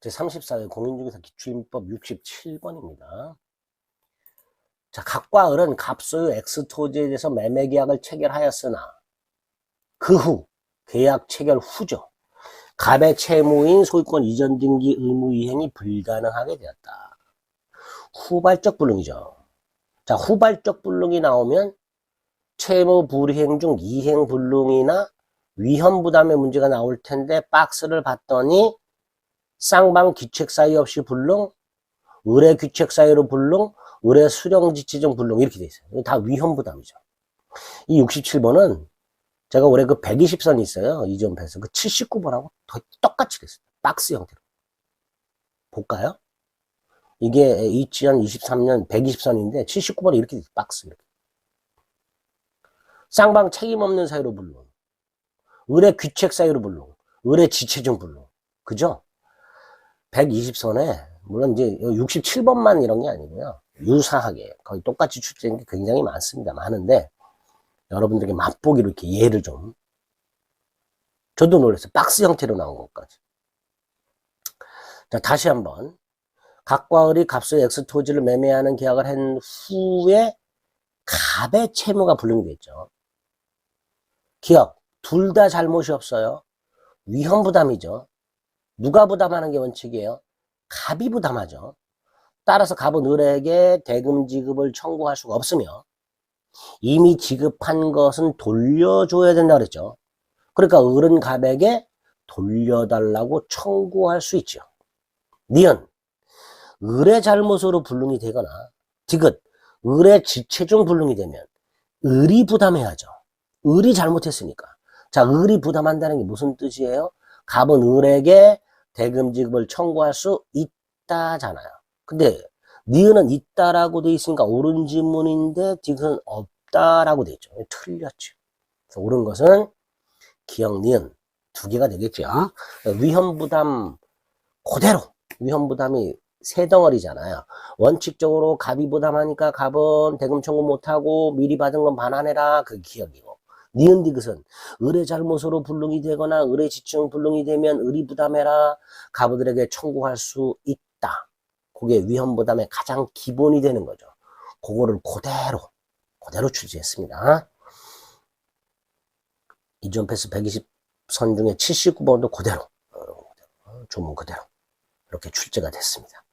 제34회 공인중개사 기출민법 67번입니다. 자, 각과 을은 갑소유 X토지에 대해서 매매 계약을 체결하였으나 그 후, 계약 체결 후죠. 갑의 채무인 소유권 이전 등기 의무 이행이 불가능하게 되었다. 후발적 불능이죠. 자, 후발적 불능이 나오면 채무 불이행 중 이행 불능이나 위험 부담의 문제가 나올 텐데 박스를 봤더니 쌍방 귀책 사유 없이 불능, 의뢰 귀책 사유로 불능, 의뢰 수령 지치 중 불능 이렇게 돼 있어요. 다 위험 부담이죠. 이 67번은 제가 올해 그 120선이 있어요. 이점패서 그 79번하고 똑같이 됐어요. 박스 형태로. 볼까요? 이게 2023년 120선인데 79번이 이렇게 돼 있어요. 박스 이렇게. 쌍방 책임 없는 사유로 불능. 의뢰 귀책 사유로 불능. 의뢰 지체 중 불능. 그죠? 120선에 물론 이제 67번만 이런 게 아니고요. 유사하게 거의 똑같이 출제된 게 굉장히 많습니다. 많은데 여러분들에게 맛보기로 이렇게 예를 좀 저도 놀랐어요. 박스 형태로 나온 것까지. 자, 다시 한번 각과 을이 값의 X 토지를 매매하는 계약을 한 후에 갑의 채무가 불능이 됐죠. 기업 둘다 잘못이 없어요. 위험 부담이죠. 누가 부담하는 게 원칙이에요? 갑이 부담하죠. 따라서 갑은 을에게 대금 지급을 청구할 수가 없으며 이미 지급한 것은 돌려줘야 된다 그랬죠. 그러니까 을은 갑에게 돌려달라고 청구할 수 있죠. 니은 을의 잘못으로 불능이 되거나 디귿 을의 지체 중 불능이 되면 을이 부담해야죠. 을이 잘못했으니까. 자, 을이 부담한다는 게 무슨 뜻이에요? 갑은 을에게 대금 지급을 청구할 수 있다잖아요. 근데 니은은 있다라고 돼 있으니까 옳은 지문인데 디귿은 없다라고 돼 있죠. 틀렸죠. 그래서 옳은 것은 기억 니은 두 개가 되겠죠. 위험 부담 그대로 위험 부담이 세 덩어리잖아요. 원칙적으로 갑이 부담하니까 갑은 대금 청구 못하고 미리 받은 건 반환해라 그 기억이고 니은 디귿은 을의 잘못으로 불능이 되거나 을의 지청 불능이 되면 을이 부담해라 갑들에게 청구할 수 있다. 그게 위험 부담의 가장 기본이 되는 거죠. 그거를 그대로 그대로 출제했습니다. 이전 패스 120선 중에 79번도 그대로 어, 조문 그대로 이렇게 출제가 됐습니다.